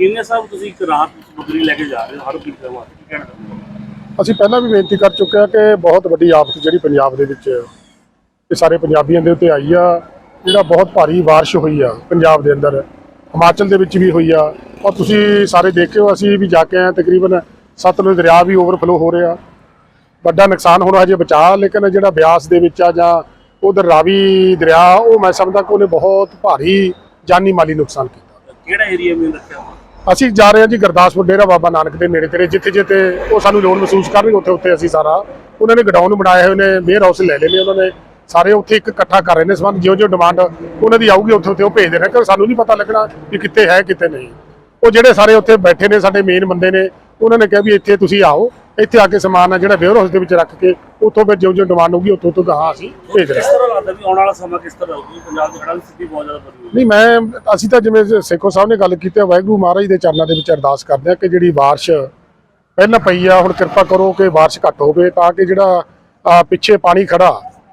ਕਿੰਨੇ ਸਾਹਿਬ ਤੁਸੀਂ ਇੱਕ ਰਾਤ ਸਮੁੰਦਰੀ ਲੈ ਕੇ ਜਾ ਰਹੇ ਹੋ? ਹਰ ਪੀਰ ਵਾਸਤੇ ਕੀ ਕਹਿਣਾ ਚਾਹੁੰਦੇ ਅਸੀਂ ਪਹਿਲਾਂ ਵੀ ਬੇਨਤੀ ਕਰ ਚੁੱਕੇ ਹਾਂ ਕਿ ਬਹੁਤ ਵੱਡੀ ਆਫਤ ਜਿਹੜੀ ਪੰਜਾਬ ਦੇ ਵਿੱਚ ਇਹ ਸਾਰੇ ਪੰਜਾਬੀਆਂ ਦੇ ਉੱਤੇ ਆਈ ਆ ਜਿਹੜਾ ਬਹੁਤ ਭਾਰੀ ਬਾਰਿਸ਼ ਹੋਈ ਆ ਪੰਜਾਬ ਦੇ ਅੰਦਰ ਹਿਮਾਚਲ ਦੇ ਵਿੱਚ ਵੀ ਹੋਈ ਆ। ਔਰ ਤੁਸੀਂ ਸਾਰੇ ਦੇਖਿਓ ਅਸੀਂ ਵੀ ਜਾ ਕੇ ਆਏ ਹਾਂ, ਤਕਰੀਬਨ ਸਤਲੁਜ ਦਰਿਆ ਵੀ ਓਵਰਫਲੋ ਹੋ ਰਿਹਾ। ਵੱਡਾ ਨੁਕਸਾਨ ਹੋਣਾ ਹਜੇ ਬਚਾ ਲੇਕਿਨ ਜਿਹੜਾ ਬਿਆਸ ਦੇ ਵਿੱਚ ਆ ਜਾਂ ਉਧਰ ਰਾਵੀ ਦਰਿਆ ਉਹ ਮੈਂ ਸਮਝਦਾ ਕਿ ਉਹਨੇ ਬਹੁਤ ਭਾਰੀ ਜਾਨੀ ਮਾਲੀ ਨੁਕਸਾਨ ਕੀਤਾ। ਕਿਹੜਾ ਏਰੀਆ ਮੇਂ ਰੱਖਿਆ ਹੋਇਆ? ਅਸੀਂ ਜਾ ਰਹੇ ਹਾਂ ਜੀ ਗੁਰਦਾਸਪੁਰ ਡੇਰਾ ਬਾਬਾ ਨਾਨਕ ਦੇ ਨੇੜੇ ਤੇੜੇ ਜਿੱਥੇ ਜਿੱਥੇ ਉਹ ਸਾਨੂੰ ਲੋੜ ਮਹਿਸੂਸ ਕਰਨਗੇ, ਉੱਥੇ ਉੱਥੇ ਅਸੀਂ ਸਾਰਾ ਉਹਨਾਂ ਨੇ ਗਡਾਊਨ ਬਣਾਏ ਹੋਏ ਨੇ ਵੇਅਰ ਹਾਊਸ ਲੈ ਲਏ ਨੇ ਉਹਨਾਂ ਨੇ। ਸਾਰੇ ਉੱਥੇ ਇੱਕ ਇਕੱਠਾ ਕਰ ਰਹੇ ਨੇ ਸਬੰਧ ਜਿਉਂ ਜਿਉਂ ਡਿਮਾਂਡ ਉਹਨਾਂ ਦੀ ਆਊਗੀ, ਉੱਥੇ ਉੱਥੇ ਉਹ ਭੇਜਦੇ ਨੇ ਕਿ ਸਾਨੂੰ ਨਹੀਂ ਪਤਾ ਲੱਗਣਾ ਕਿ ਕਿੱਥੇ ਹੈ, ਕਿੱਥੇ ਨਹੀਂ। ਉਹ ਜਿਹੜੇ ਸਾਰੇ ਉੱਥੇ ਬੈਠੇ ਨੇ, ਸਾਡੇ ਮੇਨ ਬੰਦੇ ਨੇ, ਉਹਨਾਂ ਨੇ ਕਿਹਾ ਵੀ ਇੱਥੇ ਤੁਸੀਂ ਆਓ। ਇੱਥੇ ਆ ਕੇ ਸਮਾਨ ਆ ਜਿਹੜਾ ਵੇਅਰ ਹਾਊਸ ਦੇ ਵਿੱਚ ਰੱਖ ਕੇ ਉੱਥੋਂ ਫਿਰ ਜਿਉਂ ਜਿਉਂ ਡਿਮਾਂਡ ਹੋਊਗੀ ਉੱਥੋਂ ਤੋਂ ਗਾਹਾਂ ਅਸੀਂ ਭੇਜ ਰਹੇ ਹਾਂ। ਤਰ੍ਹਾਂ ਲੱਗਦਾ ਵੀ ਆਉਣ ਵਾਲਾ ਸਮਾਂ ਕਿਸ ਤਰ੍ਹਾਂ ਹੋਊਗੀ? ਪੰਜਾਬ ਦੀ ਹੜ੍ਹਾਂ ਦੀ ਸਥਿਤੀ ਬਹੁਤ ਜ਼ਿਆਦਾ ਬਦਲੀ ਨਹੀਂ ਮੈਂ ਅਸੀਂ ਤਾਂ ਜਿਵੇਂ ਸੇਖੋ ਸਾਹਿਬ ਨੇ ਗੱਲ ਕੀਤੀ ਹੈ ਵਾਹਿਗੁਰੂ ਮਹਾਰਾਜ ਦੇ ਚਰਨਾਂ ਦੇ ਵਿੱਚ ਅਰਦਾਸ ਕਰਦੇ ਆ ਕਿ ਜਿਹੜੀ ਬਾਰਿਸ਼ ਪਹਿਲਾਂ ਪਈ ਆ ਹੁਣ ਕਿਰਪਾ ਕਰੋ ਕਿ ਬਾਰਿਸ਼ ਘੱਟ ਹੋਵੇ ਤਾਂ ਕਿ ਜਿਹੜਾ ਪਿੱਛੇ ਪਾਣੀ ਖੜਾ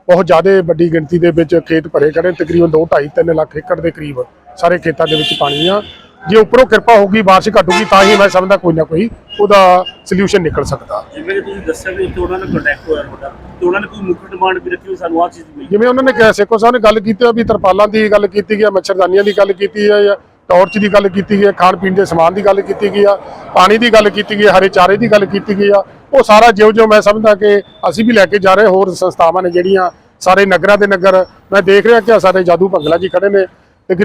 ਬਹੁਤ ਜ਼ਿਆਦਾ ਵੱਡੀ ਗਿਣਤੀ ਦੇ ਵਿੱਚ ਖੇਤ ਭਰੇ ਖੜੇ ਤਕਰੀਬਨ 2 2.5 3 ਲੱਖ ਏਕੜ ਦੇ ਕਰੀਬ ਸਾਰੇ ਖੇਤਾਂ ਦੇ ਵਿੱਚ ਪਾਣੀ ਆ। ਜੇ ਉੱਪਰੋਂ ਕਿਰਪਾ ਹੋਊਗੀ ਬਾਰਿਸ਼ ਘਟੂਗੀ ਤਾਂ ਹੀ ਮੈਂ ਸਮਝਦਾ ਕੋਈ ਨਾ ਕੋਈ ਉਹਦਾ ਸੋਲੂਸ਼ਨ ਨਿਕਲ ਸਕਦਾ। ਜਿਵੇਂ ਕਿ ਤੁਸੀਂ ਦੱਸਿਆ ਵੀ ਉੱਥੇ ਉਹਨਾਂ ਨਾਲ ਕੰਟੈਕਟ ਹੋਇਆ ਤੁਹਾਡਾ ਤੇ ਉਹਨਾਂ ਨੇ ਕੋਈ ਮੁੱਖ ਡਿਮਾਂਡ ਵੀ ਰੱਖੀ ਹੋਈ ਸਾਨੂੰ ਆਹ ਚੀਜ਼ ਮਿਲੀ। ਜਿਵੇਂ ਉਹਨਾਂ ਨੇ ਕਿਹਾ ਸੇਖੋ ਸਾਹਿਬ ਨੇ ਗੱਲ ਕੀਤੀ ਆ ਵੀ ਤਰਪਾਲਾਂ ਦੀ ਗੱਲ ਕੀਤੀ ਗਈ ਆ ਮੱਛਰਦਾਨੀਆਂ ਦੀ ਗੱਲ ਕੀਤੀ ਹੈ ਜਾਂ ਟਾਰਚ ਦੀ ਗੱਲ ਕੀਤੀ ਗਈ ਹੈ ਖਾਣ ਪੀਣ ਦੇ ਸਮਾਨ ਦੀ ਗੱਲ ਕੀਤੀ ਗਈ ਆ ਪਾਣੀ ਦੀ ਗੱਲ ਕੀਤੀ ਗਈ ਹਰੇ ਚਾਰੇ ਦੀ ਗੱਲ ਕੀਤੀ ਗਈ ਆ ਉਹ ਸਾਰਾ ਜਿਉਂ ਜਿਉਂ ਮੈਂ ਸਮਝਦਾ ਕਿ ਅਸੀਂ ਵੀ ਲੈ ਕੇ ਜਾ ਰਹੇ ਹੋਰ ਸੰਸਥਾਵਾਂ ਨੇ ਜਿਹੜੀਆਂ ਸਾਰੇ ਨਗਰਾਂ ਦੇ ਨਗਰ ਮੈਂ ਦੇਖ ਰਿਹਾ ਕਿ ਸਾਡੇ ਜਾਦੂ ਭੰਗਲਾ ਜੀ ਖੜੇ ਨੇ